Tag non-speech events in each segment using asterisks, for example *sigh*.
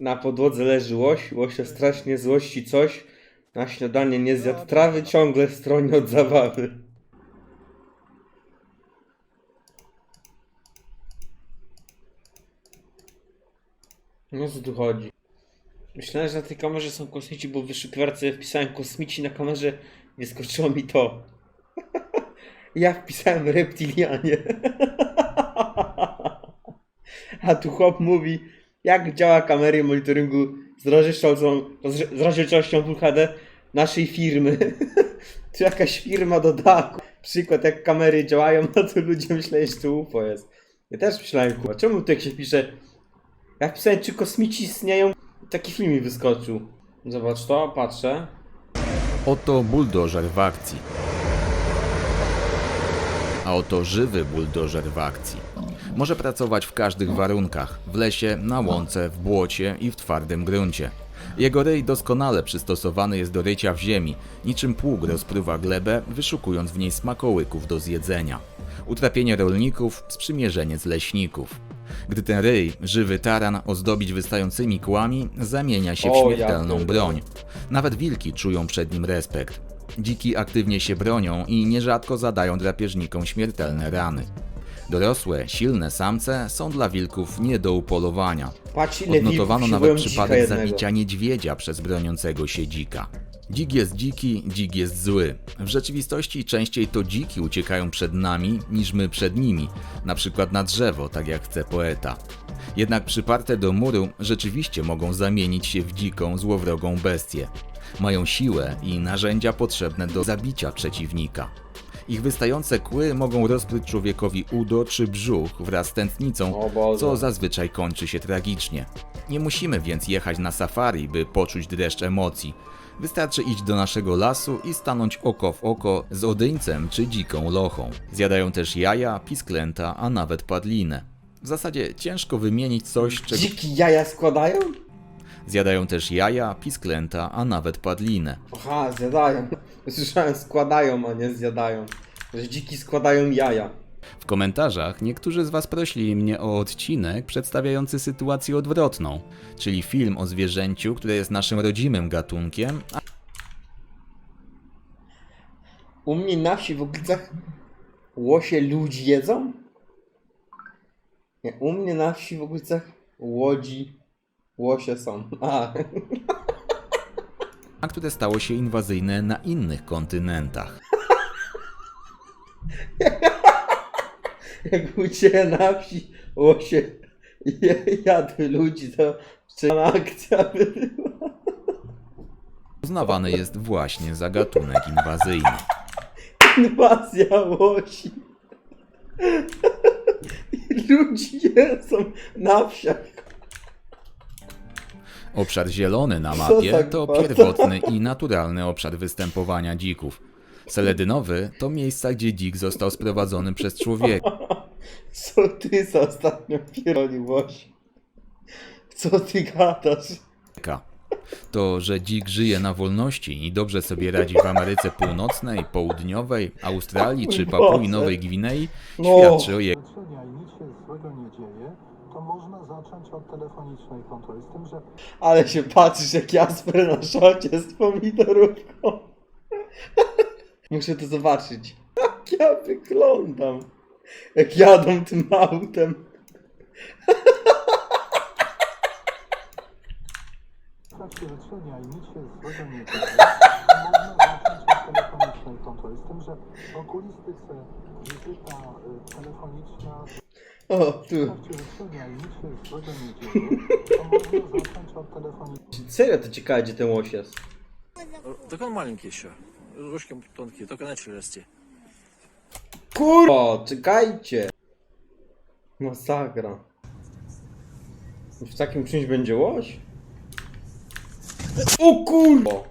Na podłodze leży łoś, łosia strasznie złości coś. Na śniadanie nie zjadł trawy, ciągle stroni od zabawy. No co tu chodzi? Myślałem, że na tej kamerze są kosmici, bo w wyszukiwarce wpisałem kosmici, na kamerze nie skoczyło mi to. *laughs* Ja wpisałem reptilianie. *laughs* A tu chłop mówi, jak działa kamery monitoringu z rozdzielczością, z Full HD naszej firmy. *laughs* Tu jakaś firma dodała przykład jak kamery działają, a tu ludzie myśleli, że to UFO jest. Ja też myślałem, kurwa, czemu tu jak się pisze, jak pisałem, czy kosmici istnieją, taki film mi wyskoczył. Zobacz to, patrzę. Oto buldożer w akcji. A oto żywy buldożer w akcji. Może pracować w każdych warunkach w lesie, na łące, w błocie i w twardym gruncie. Jego ryj doskonale przystosowany jest do rycia w ziemi, niczym pług rozpruwa glebę, wyszukując w niej smakołyków do zjedzenia. Utrapienie rolników, sprzymierzeniec leśników. Gdy ten ryj, żywy taran, ozdobić wystającymi kłami, zamienia się w O, ja śmiertelną pierdolę. broń. Nawet wilki czują przed nim respekt. Dziki aktywnie się bronią i nierzadko zadają drapieżnikom śmiertelne rany. Dorosłe, silne samce są dla wilków nie do upolowania. Patrz ile Odnotowano wilków nawet przypadek zabicia niedźwiedzia przez broniącego się dzika. Dzik jest dziki, dzik jest zły. W rzeczywistości częściej to dziki uciekają przed nami niż my przed nimi, na przykład na drzewo, tak jak chce poeta. Jednak przyparte do muru rzeczywiście mogą zamienić się w dziką, złowrogą bestię. Mają siłę i narzędzia potrzebne do zabicia przeciwnika. Ich wystające kły mogą rozpryć człowiekowi udo czy brzuch wraz z tętnicą, co zazwyczaj kończy się tragicznie. Nie musimy więc jechać na safari, by poczuć dreszcz emocji. Wystarczy iść do naszego lasu i stanąć oko w oko z odyńcem czy dziką lochą. Zjadają też jaja, pisklęta, a nawet padlinę. W zasadzie ciężko wymienić coś, czego Dziki jaja składają? zjadają też jaja, pisklęta, a nawet padlinę. Aha, zjadają. Słyszałem składają, a nie zjadają. Że dziki składają jaja. W komentarzach niektórzy z Was prosili mnie o odcinek przedstawiający sytuację odwrotną, czyli film o zwierzęciu, które jest naszym rodzimym gatunkiem, a U mnie na wsi w Oglicach łosie ludzi jedzą? Nie, u mnie na wsi w Oglicach łodzi łosie są. *laughs* A, a które stało się inwazyjne na innych kontynentach. jak u Ciebie na wsi łosie jadły ludzi, to szczególna akcja by była. Uznawany jest właśnie za gatunek inwazyjny. Inwazja łosi. Ludzi jedzą na wsiach. Obszar zielony na mapie tak to pierwotny i naturalny obszar występowania dzików. Seledynowy to miejsca, gdzie dzik został sprowadzony przez człowieka. *laughs* Co ty za ostatnio pierdoli łosi? Co ty gadasz? To, że dzik żyje na wolności i dobrze sobie radzi w Ameryce Północnej, Południowej, Australii czy Papui. Nowej Gwinei, No. świadczy o jego leczenia i nic się złego nie dzieje, to zacząć od telefonicznej kontroli. Z tym, że Ale się patrzysz jak Jasper na szocie z pomidorówką. Muszę to zobaczyć. Jak ja wyglądam. Jak jadą tym autem. w trakcie leczenia i nic się złego nie dzieje, można zacząć od telefonicznej kontroli. Z tym, że w okulistyce wizyta y, telefoniczna O, w tu. trakcie leczenia i nic się złego nie dzieje, to można zacząć od telefonicznej Serio to ciekawe gdzie ten łoś jest. Так он маленький еще. Ручки тонкие, только начали расти. Kurwa, czekajcie. Masakra. W takim czymś będzie łoś? O kurwa!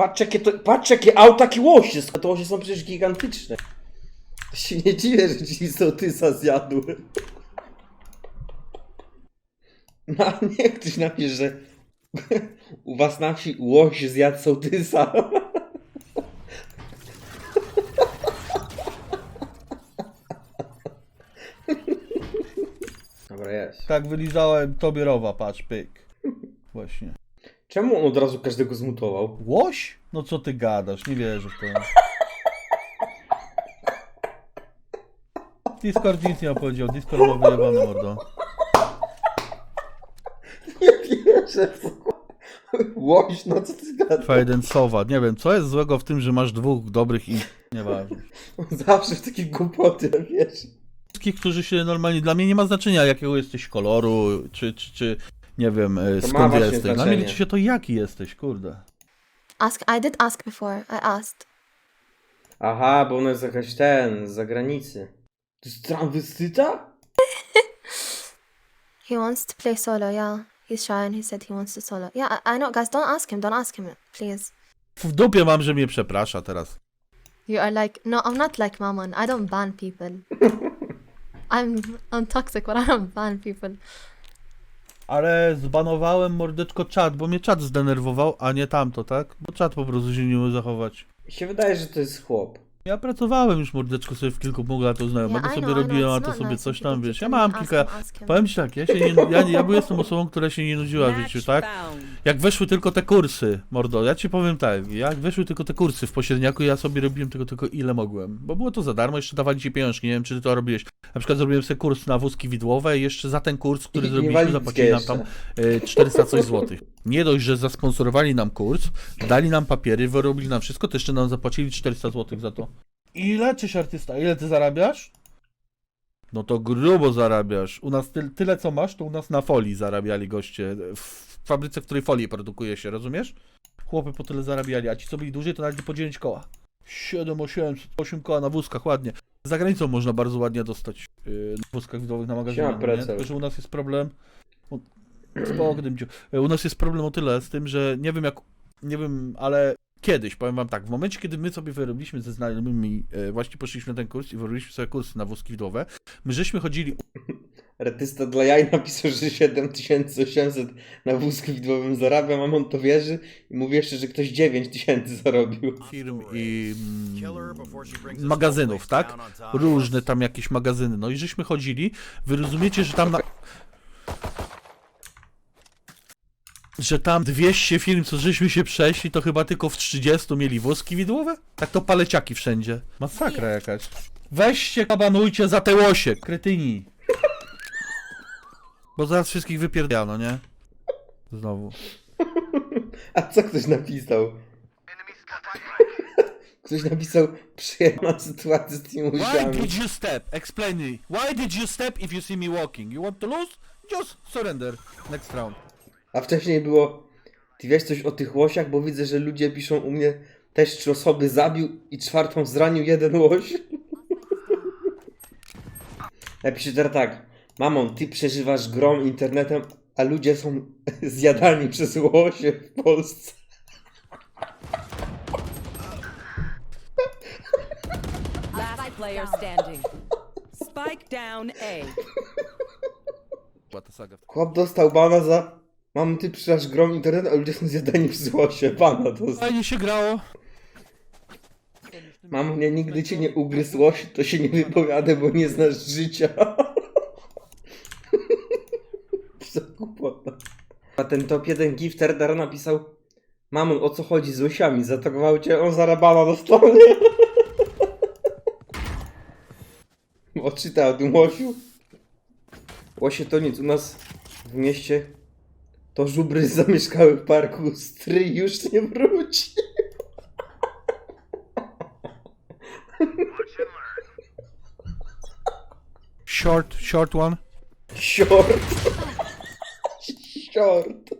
Patrz jakie, to, patrz jakie auta. To łosie są przecież gigantyczne. Się nie dziwię, że ci sotysa zjadły. No, nie, ktoś napisze, że u was na wsi łoś zjadł sotysa. Dobra, jest. Tak wylizałem tobie rowa, patrz, pyk. Właśnie. Czemu on od razu każdego zmutował? Łoś? No co ty gadasz, nie wierzę w to. Discord nic nie opowiedział, Discord ma wyjebane mordo. Nie wierzę w to. Łoś, no co ty gadasz? Fajden Sowa, nie wiem, co jest złego w tym, że masz dwóch dobrych i... Nieważne. Zawsze w takie głupoty, wiesz. Wszystkich, którzy się normalnie... Dla mnie nie ma znaczenia, jakiego jesteś koloru, czy, czy, czy nie wiem, e, To ma skąd właśnie jesteś. Dla mnie znaczenie. liczy się to, jaki jesteś, kurde. Ask. I did ask before. I asked. Aha, bo ona jest jakaś ten, z zagranicy. To jest transwestyta? *laughs* He wants to play solo. Yeah, he's shy and he said he wants to solo. Yeah, I, I know, guys. Don't ask him. Don't ask him, please. W dupie mam, że mnie przeprasza teraz. You are like, no, I'm not like Maman. I don't ban people. *laughs* I'm I'm toxic, but I don't ban people. Ale zbanowałem mordeczko czat, bo mnie czat zdenerwował, a nie tamto, tak? Bo czat po prostu się nie umiał zachować. Się wydaje, że to jest chłop. Ja pracowałem już mordeczko sobie w kilku moglatów znajomego, Yeah, sobie robiłem, a to sobie coś tam, wiesz. Ja mam kilka... Powiem ci tak, ja się nie... Ja, ja byłem tą osobą, która się nie nudziła w życiu, tak? Jak weszły tylko te kursy, mordo, ja ci powiem tak, jak weszły tylko te kursy w pośredniaku, ja sobie robiłem tylko, tylko ile mogłem. Bo było to za darmo, jeszcze dawali ci pieniążki, nie wiem czy ty to robiłeś. Na przykład zrobiłem sobie kurs na wózki widłowe i jeszcze za ten kurs, który I zrobiliśmy, zapłacili nam tam e, 400 coś złotych. Nie dość, że zasponsorowali nam kurs, dali nam papiery, wyrobili nam wszystko, to jeszcze nam zapłacili 400 złotych za to. Ile, czyś artysta, ile ty zarabiasz? No to grubo zarabiasz. U nas ty, tyle co masz, to u nas na folii zarabiali goście. W fabryce, w której folię produkuje się, rozumiesz? Chłopy po tyle zarabiali, a ci co byli dłużej, to nawet po 9 koła. 7, 8, 8 koła na wózkach, ładnie. Za granicą można bardzo ładnie dostać yy, na wózkach widowych na? Precel. Tylko, że u nas jest problem. Spoko, Dymciu. U nas jest problem o tyle z tym, że nie wiem jak. Nie wiem, ale kiedyś, powiem wam tak, w momencie, kiedy my sobie wyrobiliśmy ze znajomymi, e, właśnie poszliśmy na ten kurs i wyrobiliśmy sobie kursy na wózki widłowe, my żeśmy chodzili Artysta dla jaj napisał, że 7800 na wózku widłowym zarabia, mamon to wierzy i mówi jeszcze, że ktoś 9000 zarobił. firm i mm, magazynów, tak? Różne tam jakieś magazyny. No i żeśmy chodzili, wy rozumiecie, że tam na... Że tam 200 film, co żeśmy się przeszli, to chyba tylko w 30 mieli wózki widłowe? Tak to paleciaki wszędzie. Masakra jakaś. Weźcie, kabanujcie za te łosie, kretyni. Bo zaraz wszystkich wypierdano, nie? Znowu. *laughs* A co ktoś napisał? *laughs* Ktoś napisał przyjemna sytuacja z tymi Why łysiami. did you step? Explain me. Why did you step if you see me walking? You want to lose? Just surrender. Next round. A wcześniej było, ty wiesz coś o tych łosiach, bo widzę, że ludzie piszą u mnie też trzy osoby zabił i czwartą zranił jeden łoś. *laughs* Ja piszę teraz tak, mamon, ty przeżywasz grom internetem, a ludzie są *laughs* zjadani przez łosie w Polsce. Last player standing. Spike down A. Chłop dostał bana za, mamon, ty przeżywasz grom internetem, a ludzie są zjadani przez łosie. Bana dostał. Fajnie się grało. Mamo, mnie nigdy cię nie ugryzł łoś, to się nie wypowiada, bo nie znasz życia. *laughs* Co głupota. A ten top 1 gifter dar napisał Mamon, o co chodzi z łosiami? Zaatakował cię, on zarabana na stronie. *laughs* Odczytał o tym łosiu. Łosie to nic, u nas w mieście to żubry zamieszkały w parku, stryj już nie wróci. Short, short one. Short. Short.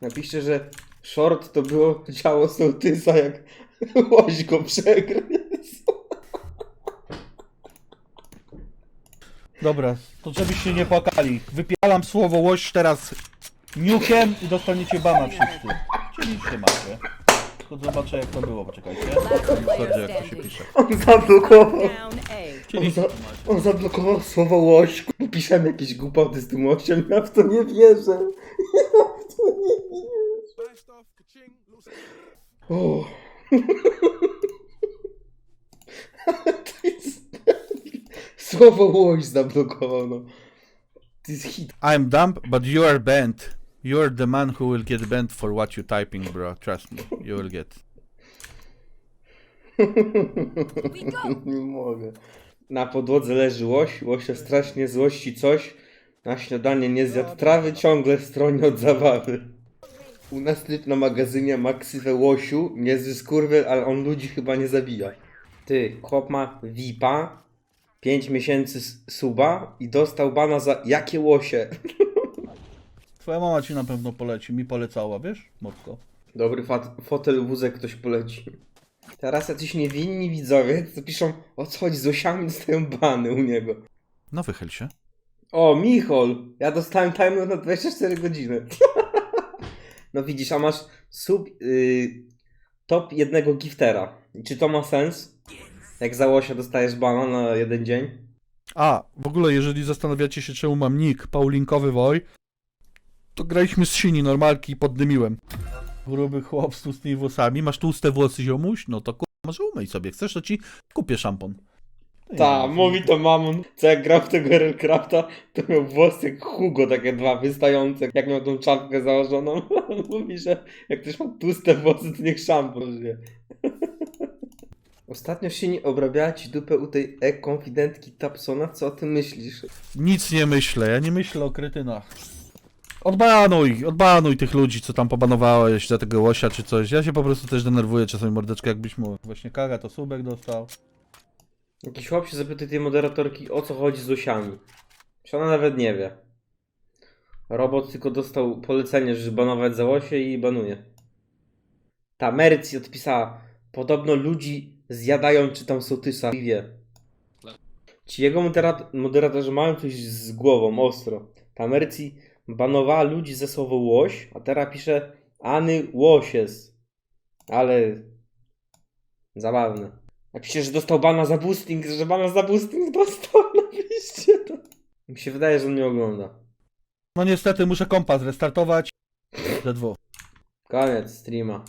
Napiszcie, że short to było ciało sołtysa, jak *laughs* łoś go przegryzł. Dobra, to żebyście nie płakali. Wypieram słowo łoś teraz niukiem i dostaniecie bana wszyscy. Czyli się macie. Tylko zobaczę jak to było, poczekajcie. Player jak to się pisze. On zablokował. Down A. On, za, on zablokował słowo łoś. Piszemy jakieś głupoty z tym łosiem. Ja w to nie wierzę. Ja w to nie wierzę. O. *laughs* to jest... *laughs* Słowo łoś zablokował, no. To jest hit. I'm dumb, but you are banned. You are the man who will get banned for what you typing, bro. Trust me, you will get. *laughs* Nie mogę. Na podłodze leży łoś, łosia strasznie złości coś. Na śniadanie nie zjadł trawy, ciągle stroni od zabawy. U nas typ na magazynie ma ksywę łosiu, niezły skurwiel, ale on ludzi chyba nie zabija. Ty, chłop ma VIPa, 5 miesięcy s- suba i dostał bana za jakie łosie. *laughs* Twoja mama ci na pewno poleci, mi polecała, wiesz? Mocno. Dobry fat, fotel wózek ktoś poleci. Teraz jacyś niewinni widzowie, co piszą o co chodzi z łosiami, dostają bany u niego. No wychyl się. O, Michol! Ja dostałem timer na 24 godziny. *laughs* no widzisz, a masz sub y, top jednego giftera. Czy to ma sens? Jak za łosia dostajesz bana na jeden dzień? A, w ogóle jeżeli zastanawiacie się czemu mam nick Paulinkowy Woj, to graliśmy z Sini normalki i poddymiłem. Gruby chłop z tłustymi włosami. Masz tłuste włosy, ziomuś? No to kurwa, może umyj sobie. Chcesz, to ci kupię szampon. Ta, mówi to mamon, co jak grał w tego Realcrafta, to miał włosy jak Hugo, takie dwa wystające, jak miał tą czapkę założoną. *laughs* mówi, że jak ktoś ma tłuste włosy, to niech szampon użyje. Ostatnio się nie obrabiała ci dupę u tej e-konfidentki Tapsona, co o tym myślisz? Nic nie myślę, ja nie myślę o kretynach. Odbanuj, odbanuj tych ludzi, co tam pobanowałeś za tego łosia czy coś. Ja się po prostu też denerwuję czasami mordeczkę, jakbyś mu właśnie kara, to subek dostał. Jakiś chłop się zapytał tej moderatorki, o co chodzi z osiami. Czy ona nawet nie wie. Robot tylko dostał polecenie, żeby banować za łosie i banuje. Ta Mercy odpisała, podobno ludzi zjadają czy tam sotysa i wie. Ci jego moderat- moderatorzy mają coś z głową, ostro. Ta Mercy banowała ludzi ze słowo łoś, a teraz pisze Any Łosies. Ale zabawne. Napisze, że dostał bana za boosting, że bana za boosting dostał, *laughs* napiszcie to. Mi się wydaje, że on mnie ogląda. No niestety muszę kompas restartować. Dwóch. Koniec streama.